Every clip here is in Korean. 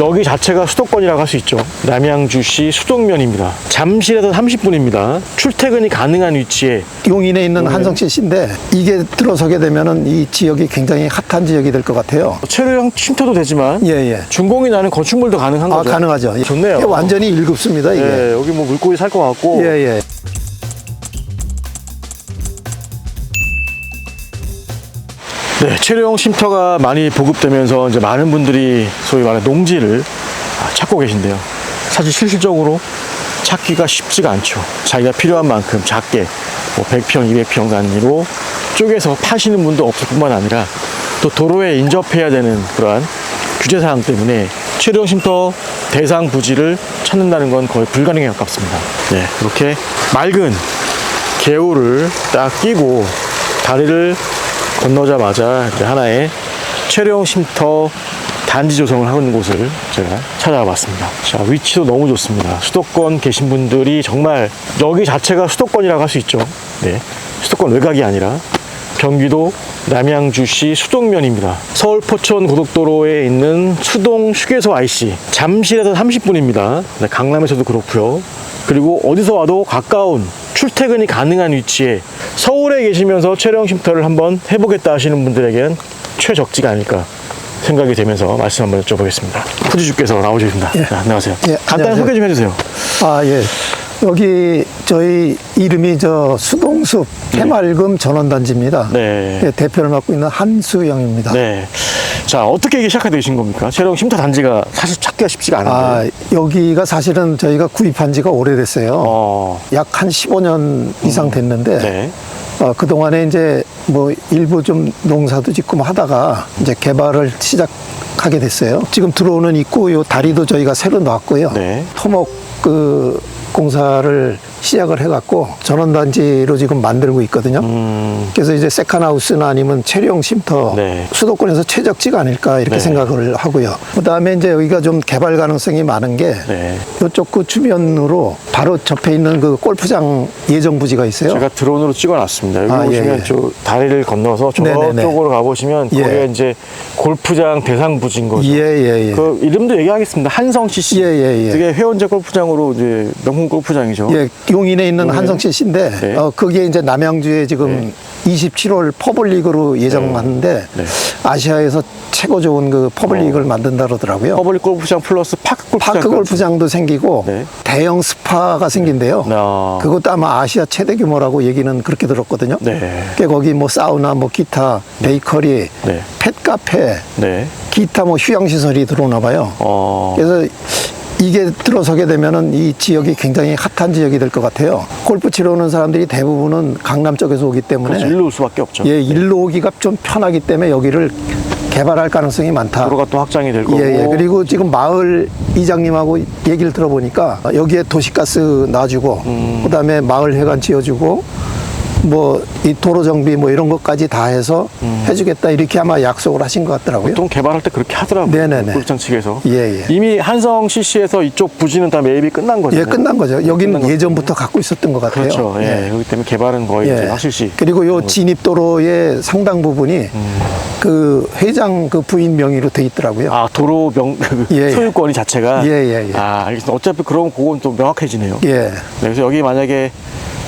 여기 자체가 수도권이라고 할 수 있죠. 남양주시 수동면입니다. 잠실에서 30분입니다. 출퇴근이 가능한 위치에 용인에 있는 한성씨 씨인데 이게 들어서게 되면은 이 지역이 굉장히 핫한 지역이 될 것 같아요. 체류형 쉼터도 되지만 예, 예. 준공이 나는 건축물도 가능한 아, 거죠. 가능하죠. 좋네요. 이게 완전히 일급습니다, 이게. 예, 여기 뭐 물고기 살 것 같고 예, 예. 네, 체류형 쉼터가 많이 보급되면서 이제 많은 분들이 소위 말하는 농지를 아, 찾고 계신데요. 사실 실질적으로 찾기가 쉽지가 않죠. 자기가 필요한 만큼 작게 뭐 100평, 200평 단위로 쪼개서 파시는 분도 없을 뿐만 아니라 또 도로에 인접해야 되는 그러한 규제 사항 때문에 체류형 쉼터 대상 부지를 찾는다는 건 거의 불가능에 가깝습니다. 네, 이렇게 맑은 개울을 딱 끼고 다리를 건너자마자 이제 하나의 체류형 쉼터 단지 조성을 하고 있는 곳을 제가 찾아와 봤습니다. 자, 위치도 너무 좋습니다. 수도권 계신 분들이 정말 여기 자체가 수도권이라고 할 수 있죠. 네. 수도권 외곽이 아니라 경기도 남양주시 수동면입니다. 서울 포천 고속도로에 있는 수동 휴게소 IC 잠실에서 30분입니다. 강남에서도 그렇고요. 그리고 어디서 와도 가까운 출퇴근이 가능한 위치에 서울에 계시면서 체령 쉼터를 한번 해보겠다 하시는 분들에겐 최적지가 아닐까 생각이 되면서 말씀 한번 여쭤보겠습니다. 후지주께서 나오셨습니다. 네, 안녕하세요. 예, 간단히 안녕하세요. 소개 좀 해주세요. 아, 예. 여기 저희 이름이 저 수동숲 해맑음 전원단지입니다. 네. 예, 대표를 맡고 있는 한수영입니다. 네. 자, 어떻게 이게 시작하게 되신 겁니까? 체령 쉼터 단지가 사실 찾기가 쉽지가 않은데. 아, 여기가 사실은 저희가 구입한 지가 오래됐어요. 어, 약 한 15년 이상 됐는데 네. 어, 그동안에 이제 뭐 일부 좀 농사도 짓고 뭐 하다가 이제 개발을 시작하게 됐어요. 지금 들어오는 입구 요 다리도 저희가 새로 놨고요. 네. 토목 그 공사를 시작을 해갖고 전원단지로 지금 만들고 있거든요. 음, 그래서 이제 세컨하우스나 아니면 체류형 쉼터 네. 수도권에서 최적지가 아닐까 이렇게 네. 생각을 하고요. 그다음에 이제 여기가 좀 개발 가능성이 많은 게 네. 이쪽 그 주변으로 바로 접해 있는 그 골프장 예정 부지가 있어요. 제가 드론으로 찍어놨습니다. 여기 아, 예, 보시면 예. 저 다리를 건너서. 저쪽으로 가보시면 예. 거기가 이제 골프장 대상 부지인 거죠. 예, 예, 예. 그 이름도 얘기하겠습니다. 한성 CC. 예, 예, 예. 되게 회원제 골프장으로 이제 명품 골프장이죠. 예, 용인에 있는 용인. 한성씨 씨인데 네. 어, 거기에 이제 남양주에 지금 27월 퍼블릭으로 예정하는데 네. 아시아에서 최고 좋은 그 퍼블릭을 만든다 그러더라고요. 퍼블릭 골프장 플러스 파크 골프장. 파크 골프장도 생기고 네. 대형 스파가 생긴대요. 아. 그것도 아마 아시아 최대 규모라고 얘기는 그렇게 들었거든요. 네. 그 거기 뭐 사우나, 뭐 기타, 베이커리, 네. 펫 카페, 네. 기타 뭐 휴양 시설이 들어오나 봐요. 어. 그래서 이게 들어서게 되면은 이 지역이 굉장히 핫한 지역이 될 것 같아요. 골프 치러 오는 사람들이 대부분은 강남 쪽에서 오기 때문에 그렇죠. 일로 올 수밖에 없죠. 예, 일로 오기가 좀 편하기 때문에 여기를 개발할 가능성이 많다. 도로가 또 확장이 될 거고. 예, 예. 그리고 지금 마을 이장님하고 얘기를 들어보니까 여기에 도시가스 놔주고, 음. 그 다음에 마을 해관 지어주고, 뭐 이 도로 정비 뭐 이런 것까지 다 해서 해주겠다 이렇게 아마 약속을 하신 것 같더라고요. 음. 보통 개발할 때 그렇게 하더라고요. 네네네. 골프장 측에서. 예, 예. 이미 한성 CC에서 이쪽 부지는 다 매입이 끝난 거죠. 예, 끝난 거죠. 끝난 여기는 거죠. 예전부터 갖고 있었던 것 같아요. 그렇죠. 예. 여기 때문에 개발은 거의 이제 확실시. 그리고 요 진입도로의 상당 부분이 그 회장 그 부인 명의로 돼 있더라고요. 아 도로 명 예, 예. 소유권이 자체가 예, 예, 예. 아 알겠습니다. 어차피 그럼 그건 또 명확해지네요. 예. 네, 그래서 여기 만약에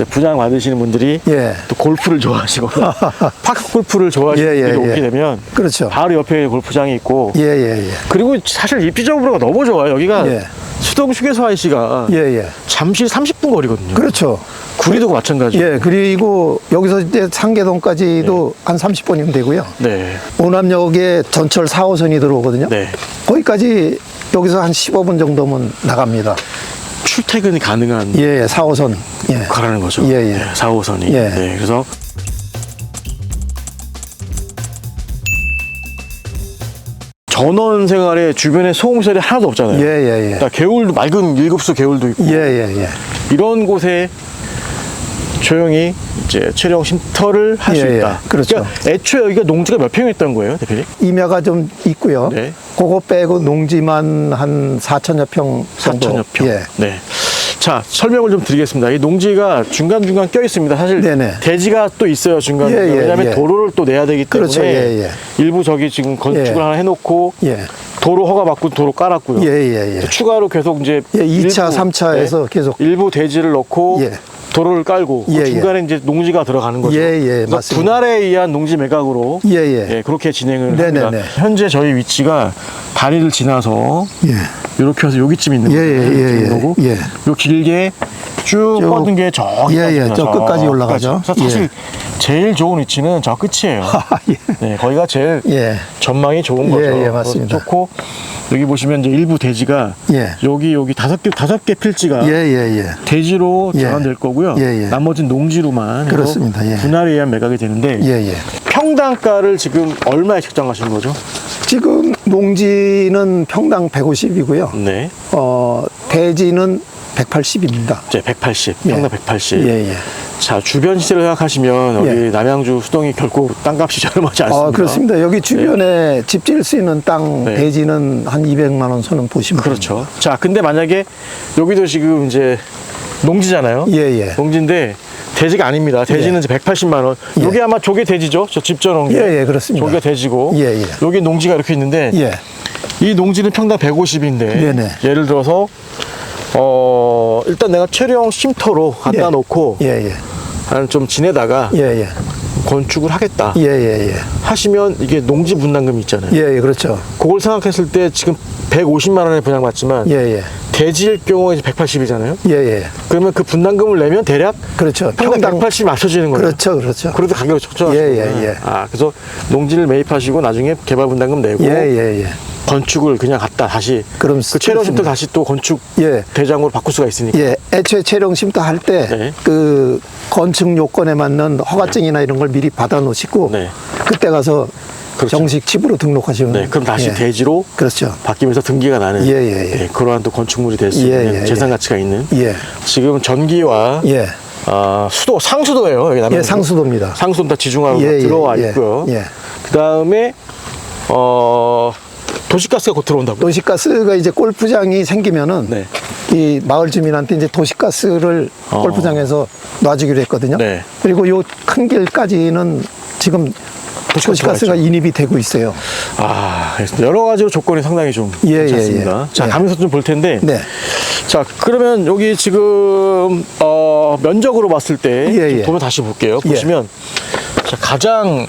이제 분양 받으시는 분들이 예. 또 골프를 좋아하시거나 파크 골프를 좋아하시는 예, 예, 분들이 예. 오게 되면 그렇죠. 바로 옆에 골프장이 있고 예, 예, 예. 그리고 사실 입지적으로가 너무 좋아요. 여기가 예. 수동 휴게소 IC가 예, 예. 잠실 30분 거리거든요. 그렇죠. 구리도 마찬가지. 예, 그리고 여기서 이제 상계동까지도 한 30분이면 되고요. 네. 오남역에 전철 4호선이 들어오거든요. 네. 거기까지 여기서 한 15분 정도면 나갑니다. 출퇴근이 가능한 예, 예, 4호선. 예. 가라는 거죠. 예, 예. 4호선이. 예. 네, 그래서 전원 생활에 주변에 소음 시설이 하나도 없잖아요. 예, 예, 예. 그러니까 개울도 맑은 일급수 개울도 있고 예, 예, 예. 이런 곳에 조용히 이제 체력 쉼터를 할 수 예, 예. 있다. 그렇죠. 그러니까 애초에 여기가 농지가 몇 평이었던 거예요, 대표님? 임야가 좀 있고요. 네. 그거 빼고 농지만 한 4천여 평 정도. 4천여 평. 예. 네. 자, 설명을 좀 드리겠습니다. 이 농지가 중간 중간 껴 있습니다. 사실 네네. 대지가 또 있어요, 중간 에. 예, 예, 왜냐하면 예. 도로를 또 내야 되기 때문에 그렇죠, 예, 예. 일부 저기 지금 건축을 예. 하나 해놓고 예. 도로 허가 받고 도로 깔았고요. 예, 예, 예. 또 추가로 계속 이제 예, 2차, 일부, 3차 에서 계속. 일부 대지를 넣고 예. 도로를 깔고 그 예, 예. 중간에 이제 농지가 들어가는 거죠. 예, 예, 맞습니다. 분할에 의한 농지 매각으로 예, 예. 그렇게 진행을 네네네. 합니다. 현재 저희 위치가 다리를 지나서 예. 이렇게 해서 여기쯤 있는 예. 예, 예, 여기쯤 예. 거고 예. 요 길게 쭉 쭉. 뻗은 게 저기 예, 예. 저 끝까지 올라가죠. 사실 예. 제일 좋은 위치는 저 끝이에요. 예. 네, 거기가 제일 예. 전망이 좋은 예, 거죠. 예, 맞습니다. 좋고 여기 보시면 이제 일부 대지가 예. 여기 여기 다섯 개 다섯 개 필지가 예, 예, 예. 대지로 예. 전환될 거고요. 예, 예. 나머지는 농지로만 해서 그렇습니다. 예. 분할에 의한 매각이 되는데 예, 예. 평당가를 지금 얼마에 책정하신 거죠? 지금 농지는 평당 150이고요. 네, 어, 대지는 180입니다. 이제 180, 예. 평당 180. 예, 예. 자 주변 시세를 생각하시면 여기 예. 남양주 수동이 결코 땅값이 저렴하지 않습니다. 아, 그렇습니다. 여기 주변에 집 지을 수 있는 땅 네. 대지는 한 200만 원 선은 보시면 그렇죠. 자 근데 만약에 여기도 지금 이제 농지잖아요. 됩니다. 예, 예. 농지인데 대지가 아닙니다. 대지는 이제 180만 원. 예. 여기 아마 조개 대지죠? 저 집 져놓은 게. 예, 예, 그렇습니다. 조개 대지고. 예, 예. 여기 농지가 이렇게 있는데 예. 이 농지는 평당 150인데 네네. 예를 들어서 어 일단 내가 체류형 쉼터로 갖다 예. 놓고 예, 예. 한좀 지내다가 예, 예. 건축을 하겠다 예, 예, 예. 하시면 이게 농지 분담금이 있잖아요. 예, 예, 그렇죠. 그걸 생각했을 때 지금 150만 원에 분양받지만 예, 예. 대지일 경우에 이제 180이잖아요. 예, 예. 그러면 그 분담금을 내면 대략 그렇죠. 평당 평당 180이 맞춰지는 거예요. 그렇죠, 그렇죠. 그래도 가격이 적절하죠. 예, 예, 예. 아, 그래서 농지를 매입하시고 나중에 개발 분담금 내고 예, 예, 예. 건축을 그냥 갖다 다시 그럼 그 체력 쉼터. 다시 또 건축 예. 대장으로 바꿀 수가 있으니까. 예, 애초에 체령 쉼터 할때 네. 그 건축 요건에 맞는 허가증이나 이런 걸 미리 받아 놓으시고 네. 그때 가서 그렇죠. 정식 집으로 등록하시면 네, 그럼 다시 예. 대지로 그렇죠. 바뀌면서 등기가 나는 예, 예, 예. 그러한 또 건축물이 될수 예, 있는 예, 재산 예. 가치가 있는 예. 지금 전기와 예. 아, 수도 상수도예요 여기 남양주 예, 상수도입니다. 상수도 다 지중화로 예, 예, 들어와 예. 있고요. 예. 그 다음에 어 도시가스가 곧 들어온다고. 도시가스가 이제 골프장이 생기면은 네. 이 마을 주민한테 이제 도시가스를 어. 골프장에서 놔주기로 했거든요. 네. 그리고 요 큰 길까지는 지금 도시가스가. 인입이 되고 있어요. 아, 여러 가지로 조건이 상당히 좀 예, 예, 괜찮습니다. 예. 자, 예. 가면서 좀 볼 텐데. 네. 자, 그러면 여기 지금 어, 면적으로 봤을 때 예, 좀 예. 보면 다시 볼게요. 예. 보시면 자, 가장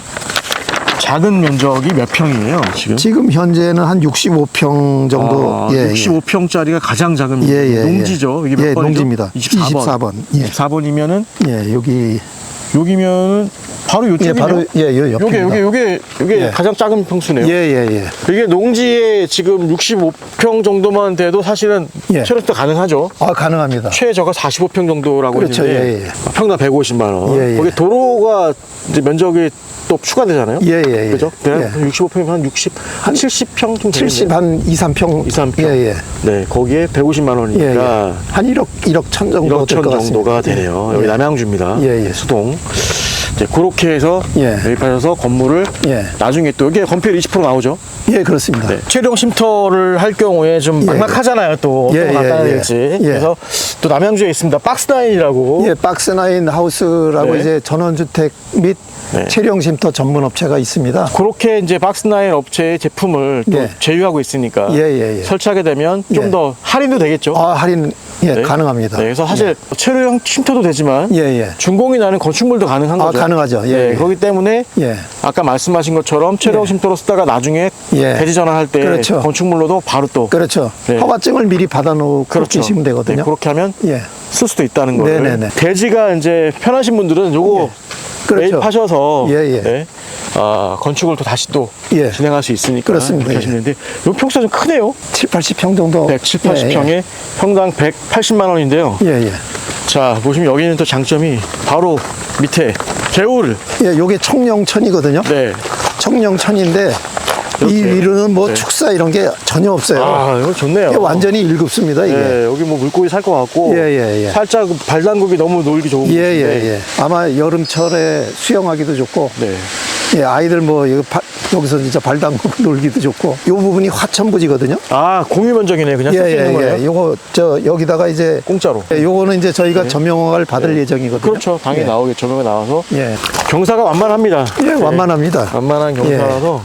작은 면적이 몇 평이에요, 지금? 지금 현재는 한 65평 정도. 아, 예, 예. 65평짜리가 가장 작은 예, 예, 예. 농지죠. 이게 몇 예, 번이죠? 농지입니다. 24번. 24번. 예. 24번이면은 예, 여기 여기면은 바로 예, 요쪽이네요. 바로 예, 요 요게 옆입니다. 요게 요게 요게 예. 가장 작은 평수네요. 예, 예, 예. 이게 농지에 지금 65평 정도만 돼도 사실은 예. 체력도 가능하죠. 아, 가능합니다. 최저가 45평 정도라고 그렇죠. 했는데 예, 예. 평당 150만 원. 예, 예. 거기 도로가 이제 면적이 또 추가되잖아요. 예, 예, 예. 그죠? 예. 65평이면 한 60, 한 70평 좀 70, 한 2, 3평. 2, 3평. 예, 예. 네, 거기에 150만 예, 원이니까 예. 한 1억, 1억 천 정도 1억 천. 정도가 되네요. 여기 예. 남양주입니다. 예, 예. 수동. 이제 그렇게 해서 예. 매입하셔서 건물을 예. 나중에 또 여기에 건폐율 20% 나오죠. 예, 그렇습니다. 네. 체령 쉼터를 할 경우에 좀 예. 막막하잖아요. 또 어떤 예, 거 갖다 예, 예. 될지. 예. 그래서 또 남양주에 있습니다. 박스나인이라고. 예, 박스나인 하우스라고 네. 이제 전원주택 및 네. 체령 쉼터 전문 업체가 있습니다. 그렇게 이제 박스나인 업체의 제품을 또 예. 제휴하고 있으니까 예, 예, 예. 설치하게 되면 좀 예. 더 할인도 되겠죠. 아, 할인 예, 네. 가능합니다. 네, 그래서 사실 체류형 쉼터도 되지만 예, 예. 준공이 나는 건축물도 가능한 아, 거죠. 가능하죠. 예, 네, 예. 그렇기 때문에 예. 아까 말씀하신 것처럼 체류형 예. 쉼터로 쓰다가 나중에 예. 대지 전환할 때 그렇죠. 건축물로도 바로 또 그렇죠. 네. 허가증을 미리 받아놓고 계시면 되거든요. 네, 그렇게 하면 예. 쓸 수도 있다는 거예요. 네네네. 대지가 이제 편하신 분들은 요거 그렇죠. 매입하셔서 예, 예. 네, 아, 건축을 또 다시 또 예. 진행할 수 있으니까 그렇습니다. 되는데 요 평수가 좀 크네요. 7, 80평 정도. 107, 80평에 평당 180만 원인데요. 예, 예. 예. 자 보시면 여기는 또 장점이 바로 밑에 개울. 예, 요게 청령천이거든요. 네. 청령천인데 이렇게. 이 위로는 뭐 네. 축사 이런 게 전혀 없어요. 아 이거 좋네요. 이게 완전히 일급습니다, 이게. 네, 여기 뭐 물고기 살 것 같고 예, 예, 예. 살짝 발담국이 너무 놀기 좋은 예, 곳인데 예, 예. 아마 여름철에 수영하기도 좋고, 네. 예, 아이들 뭐, 이거 바- 여기서 진짜 발 담그고 놀기도 좋고 요 부분이 화천부지거든요. 아 공유 면적이네 그냥 쓸수 있는 거예요. 예예예. 요거 저 여기다가 이제 공짜로. 예, 요거는 이제 저희가 점용을 받을 예정이거든요. 그렇죠. 당연히 예. 나오게 조명에 나와서 예. 경사가 완만합니다. 예, 완만합니다. 완만한 경사라서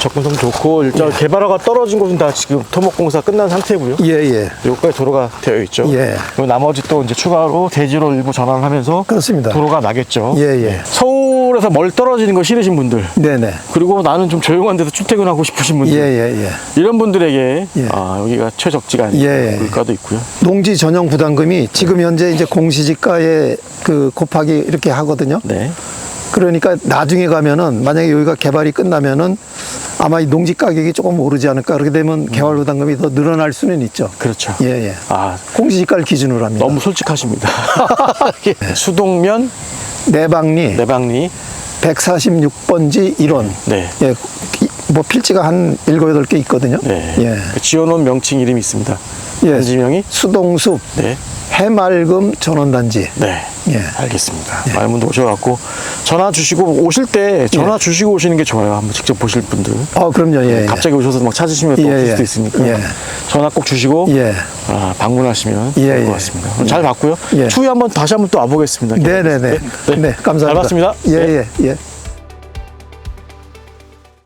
접근성 좋고 일단 개발허가 떨어진 곳은 다 지금 토목공사 끝난 상태고요. 예, 예. 여기까지 도로가 되어 있죠. 예. 그리고 나머지 또 이제 추가로 대지로 일부 전환을 하면서 그렇습니다. 도로가 나겠죠. 예, 예. 서울에서 멀 떨어지는 거 싫으신 분들 네네. 그리고 나는 좀 조용한 데서 출퇴근하고 싶으신 분들 예, 예, 예. 이런 분들에게 예. 아, 여기가 최적지가 아닐까 예. 물가도 있고요. 농지 전용 부담금이 지금 현재 이제 공시지가에 그 곱하기 이렇게 하거든요. 네. 그러니까 나중에 가면은 만약에 여기가 개발이 끝나면은 아마 이 농지 가격이 조금 오르지 않을까 그렇게 되면 개발 부담금이 더 늘어날 수는 있죠. 그렇죠. 예, 예. 아, 공시지가를 기준으로 합니다. 너무 솔직하십니다. 예. 수동면 내방리 내방리 146번지 1원. 네. 예. 이- 뭐 필지가 한 7, 8개 있거든요. 네. 예. 지어놓은 명칭 이름이 있습니다. 예. 단지명이 수동숲 네. 해맑음 전원단지. 네. 예. 알겠습니다. 많은 분들 오셔갖고 전화 주시고 오실 때 전화 예. 주시고 오시는 게 좋아요. 한번 직접 보실 분들. 어, 그럼요. 예. 예. 갑자기 오셔서 막 찾으시면 또 예, 없을 예. 수도 있으니까 예. 전화 꼭 주시고 예. 아, 방문하시면 예, 좋을 것 예. 같습니다. 오늘 잘 봤고요. 예. 추후에 한번 다시 한번 또 와보겠습니다. 네네네. 네, 감사합니다. 잘 봤습니다. 예, 네. 예, 예.